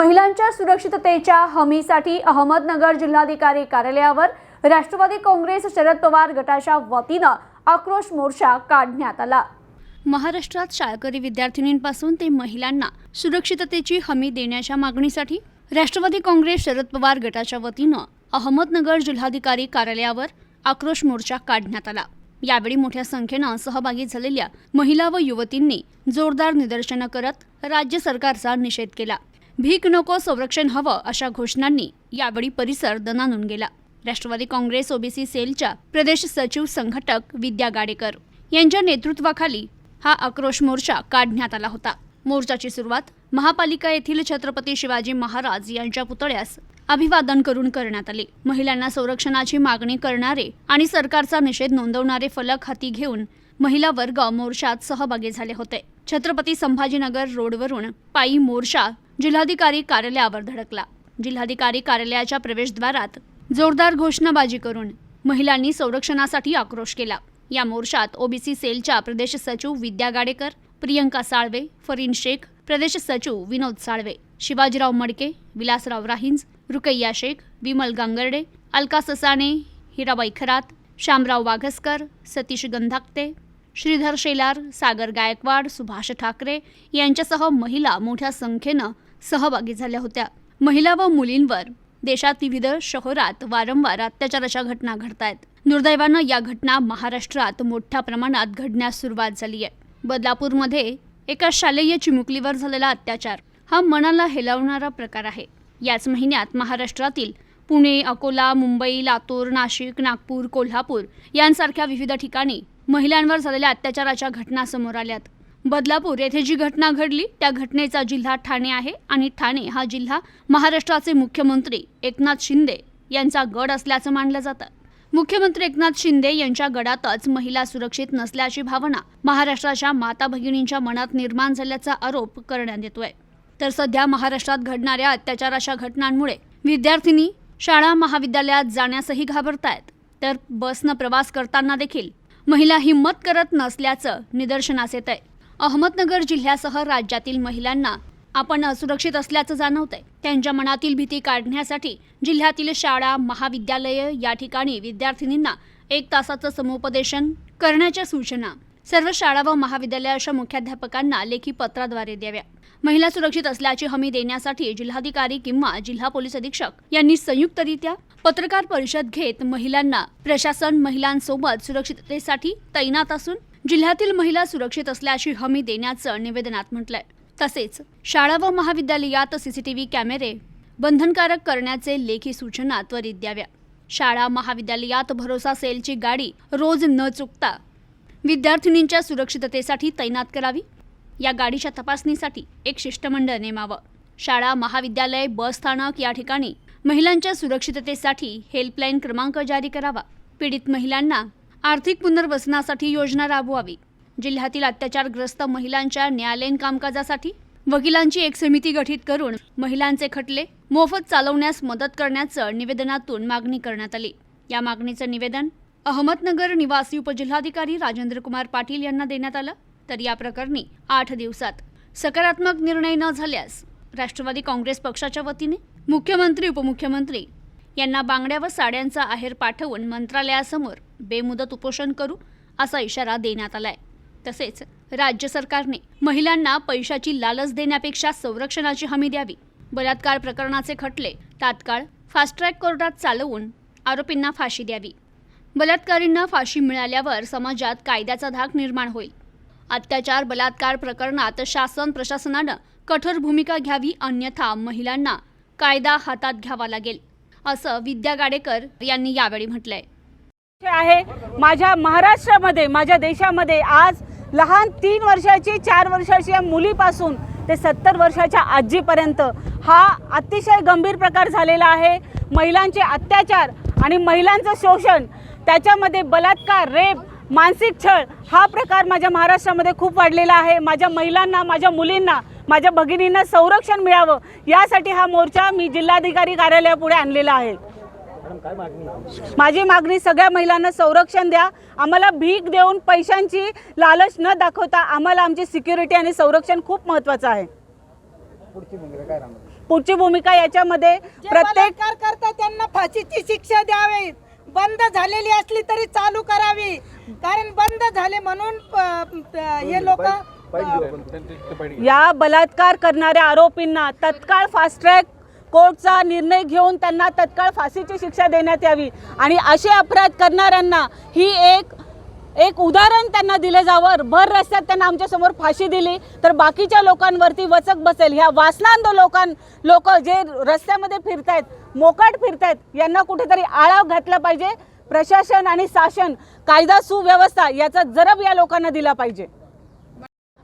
महिलांच्या सुरक्षिततेच्या हमीसाठी अहमदनगर जिल्हाधिकारी कार्यालयावर राष्ट्रवादी काँग्रेस शरद पवार गटाच्या वतीनं आक्रोश मोर्चा काढण्यात आला. महाराष्ट्रात शाळकरी विद्यार्थिनींपासून ते महिलांना सुरक्षिततेची हमी देण्याच्या मागणीसाठी राष्ट्रवादी काँग्रेस शरद पवार गटाच्या वतीनं अहमदनगर जिल्हाधिकारी कार्यालयावर आक्रोश मोर्चा काढण्यात आला. यावेळी मोठ्या संख्येनं सहभागी झालेल्या महिला व युवतींनी जोरदार निदर्शनं करत राज्य सरकारचा निषेध केला. भीक नको संरक्षण हवं अशा घोषणांनी यावेळी परिसर दणानून गेला. राष्ट्रवादी काँग्रेस ओबीसी सेलच्या प्रदेश सचिव संघटक विद्या गाडेकर यांच्या नेतृत्वाखाली हा आक्रोश मोर्चा काढण्यात आला होता. मोर्चाची सुरुवात महापालिका येथील छत्रपती शिवाजी महाराज यांच्या पुतळ्यास अभिवादन करून करण्यात आले. महिलांना संरक्षणाची मागणी करणारे आणि सरकारचा निषेध नोंदवणारे फलक हाती घेऊन महिला वर्ग मोर्चात सहभागी झाले होते. छत्रपती संभाजीनगर रोडवरून पायी मोर्चा जिल्हाधिकारी कार्यालयावर धडकला. जिल्हाधिकारी कार्यालयाच्या प्रवेशद्वारात जोरदार घोषणाबाजी करून महिलांनी संरक्षणासाठी आक्रोश केला. या मोर्चात ओबीसी सेलच्या प्रदेश सचिव विद्या गाडेकर प्रियंका साळवे फरीन शेख प्रदेश सचिव विनोद साळवे शिवाजीराव मडके विलासराव राहिंज रुकैया शेख विमल गांगर्डे अलका ससाणे हिराबाई खरात शामराव वाघसकर सतीश गंधाकते श्रीधर शेलार सागर गायकवाड सुभाष ठाकरे यांच्यासह महिला मोठ्या संख्येनं सहभागी झाल्या होत्या. महिला व मुलींवर देशात विविध शहरात वारंवार अत्याचाराच्या घटना घडत आहेत दुर्दैवानं या घटना महाराष्ट्रात मोठ्या प्रमाणात घडण्यास सुरुवात झाली आहे बदलापूरमध्ये एका शालेय चिमुकलीवर झालेला अत्याचार हा मनाला हेलावणारा प्रकार आहे. याच महिन्यात महाराष्ट्रातील पुणे अकोला मुंबई लातूर नाशिक नागपूर कोल्हापूर यांसारख्या विविध ठिकाणी महिलांवर झालेल्या अत्याचाराच्या घटना समोर आल्यात. बदलापूर येथे जी घटना घडली त्या घटनेचा जिल्हा ठाणे आहे आणि ठाणे हा जिल्हा महाराष्ट्राचे मुख्यमंत्री एकनाथ शिंदे यांचा गड असल्याचं मानलं जातं. मुख्यमंत्री एकनाथ शिंदे यांच्या गडातच महिला सुरक्षित नसल्याची भावना महाराष्ट्राच्या माता भगिनींच्या मनात निर्माण झाल्याचा आरोप करण्यात येतोय. तर सध्या महाराष्ट्रात घडणाऱ्या अत्याचाराच्या घटनांमुळे विद्यार्थिनी शाळा महाविद्यालयात जाण्यासही घाबरतायत. तर बसनं प्रवास करताना देखील महिला हिंमत करत नसल्याचं निदर्शनास येत आहे अहमदनगर जिल्ह्यासह राज्यातील महिलांना आपण असुरक्षित असल्याचं जाणवतंय. त्यांच्या मनातील भीती काढण्यासाठी जिल्ह्यातील शाळा महाविद्यालये या ठिकाणी विद्यार्थिनींना एक तासाचं समुपदेशन करण्याच्या सूचना सर्व शाळा व महाविद्यालयाच्या मुख्याध्यापकांना लेखी पत्राद्वारे द्याव्या. महिला सुरक्षित असल्याची हमी देण्यासाठी जिल्हाधिकारी किंवा जिल्हा पोलीस अधीक्षक यांनी संयुक्तरित्या पत्रकार परिषद घेत महिलांना प्रशासन महिलांसोबत सुरक्षिततेसाठी तैनात असून जिल्ह्यातील महिला सुरक्षित असल्याची हमी देण्याचं निवेदनात म्हटलंय. तसेच शाळा व महाविद्यालयात सीसीटीव्ही कॅमेरे बंधनकारक करण्याचे लेखी सूचना त्वरित द्याव्या. शाळा महाविद्यालयात भरोसा सेलची गाडी रोज न चुकता विद्यार्थिनींच्या सुरक्षिततेसाठी तैनात करावी. या गाडीच्या तपासणीसाठी एक शिष्टमंडळ नेमावं. शाळा महाविद्यालय बस स्थानक या ठिकाणी महिलांच्या सुरक्षिततेसाठी हेल्पलाईन क्रमांक जारी करावा. पीडित महिलांना आर्थिक पुनर्वसनासाठी योजना राबवावी. जिल्ह्यातील अत्याचारग्रस्त महिलांच्या न्यायालयीन कामकाजासाठी वकिलांची एक समिती गठीत करून महिलांचे खटले मोफत चालवण्यास मदत करण्याचं निवेदनातून मागणी करण्यात आली. या मागणीचं निवेदन अहमदनगर निवासी उपजिल्हाधिकारी राजेंद्र कुमार पाटील यांना देण्यात आलं. तर या प्रकरणी आठ दिवसात सकारात्मक निर्णय न झाल्यास राष्ट्रवादी काँग्रेस पक्षाच्या वतीने मुख्यमंत्री उपमुख्यमंत्री यांना बांगड्या व साड्यांचा आहेर पाठवून मंत्रालयासमोर बेमुदत उपोषण करू असा इशारा देण्यात आलाय. तसेच राज्य सरकारने महिलांना पैशाची लालच देण्यापेक्षा संरक्षणाची हमी द्यावी. बलात्कार प्रकरणाचे खटले तात्काळ फास्ट ट्रॅक कोर्टात चालवून आरोपींना फाशी द्यावी. बलात्कारींना फाशी मिळाल्यावर समाजात कायद्याचा धाक निर्माण होईल. अत्याचार बलात्कार प्रकरणात शासन प्रशासनानं कठोर भूमिका घ्यावी अन्यथा महिलांना कायदा हातात घ्यावा लागेल असं विद्या गाडेकर यांनी यावेळी म्हटलंय. आहे. माझ्या महाराष्ट्रामध्ये माझ्या देशामध्ये आज लहान तीन वर्षाची चार वर्षाच्या मुलीपासून ते सत्तर वर्षाच्या आजीपर्यंत हा अतिशय गंभीर प्रकार झालेला आहे. महिलांचे अत्याचार आणि महिलांचं शोषण त्याच्यामध्ये बलात्कार रेप मानसिक छळ हा प्रकार माझ्या महाराष्ट्रामध्ये खूप वाढलेला आहे. माझ्या महिलांना माझ्या मुलींना माझ्या भगिनींना संरक्षण मिळावं यासाठी हा मोर्चा मी जिल्हाधिकारी कार्यालयापुढे आणलेला आहे. माझी मागणी सगळ्या महिलांना संरक्षण द्या. आम्हाला भीक देऊन पैशांची लालच न दाखवता आम्हाला आमची सिक्युरिटी आणि संरक्षण खूप महत्त्वाचं आहे. पुढची भूमिका याच्यामध्ये प्रत्येक करतात त्यांना फाशीची शिक्षा द्यावी बंद झालेली असली तरी चालू करावी. कारण बंद झाले म्हणून हे लोक या बलात्कार करणाऱ्या आरोपींना तत्काळ फास्ट ट्रॅक कोर्टचा निर्णय घेऊन त्यांना तत्काळ फाशीची शिक्षा देण्यात यावी. आणि असे अपराध करणाऱ्यांना ही एक एक उदाहरण त्यांना दिलं जावं. भर रस्त्यात त्यांना आमच्यासमोर फाशी दिली तर बाकीच्या लोकांवरती वचक बसेल. ह्या वासनांद लोकां लोक जे रस्त्यामध्ये फिरतायत मोकाट फिरतायत यांना कुठेतरी आळा घातला पाहिजे. प्रशासन आणि शासन कायदा सुव्यवस्था याचा जरब या लोकांना दिला पाहिजे.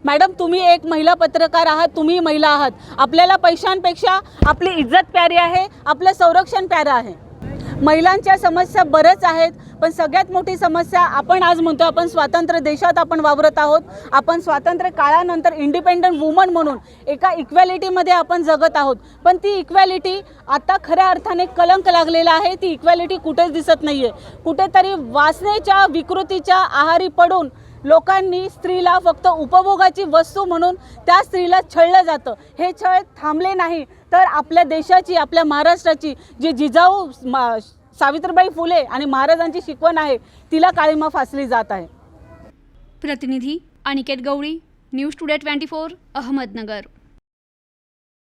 मॅडम तुम्ही एक महिला पत्रकार आहात तुम्ही महिला आहात. आपल्याला पैशांपेक्षा आपली इज्जत प्यारी आहे आपलं संरक्षण प्यारं आहे. महिलांच्या समस्या बऱ्याच आहेत पण सगळ्यात मोठी समस्या आपण आज म्हणतो आपण स्वातंत्र्य देशात आपण वावरत आहोत. आपण स्वातंत्र्य काळानंतर इंडिपेंडंट वुमन म्हणून एका इक्वॅलिटीमध्ये आपण जगत आहोत. पण ती इक्वॅलिटी आता खऱ्या अर्थाने कलंक लागलेला आहे ती इक्वॅलिटी कुठेच दिसत नाही आहे कुठेतरी वासनेच्या विकृतीच्या आहारी पडून लोकांनी स्त्रीला फक्त उपभोगाची वस्तू म्हणून त्या स्त्रीला छळलं जातं. हे छळ थांबले नाही. तर आपल्या देशाची आपल्या महाराष्ट्राची जी जिजाऊ मा- सावित्रीबाई फुले आणि महाराजांची शिकवण आहे तिला काळीमा फासली जात आहे. प्रतिनिधी Aniket Gawali news today twenty four Ahmednagar.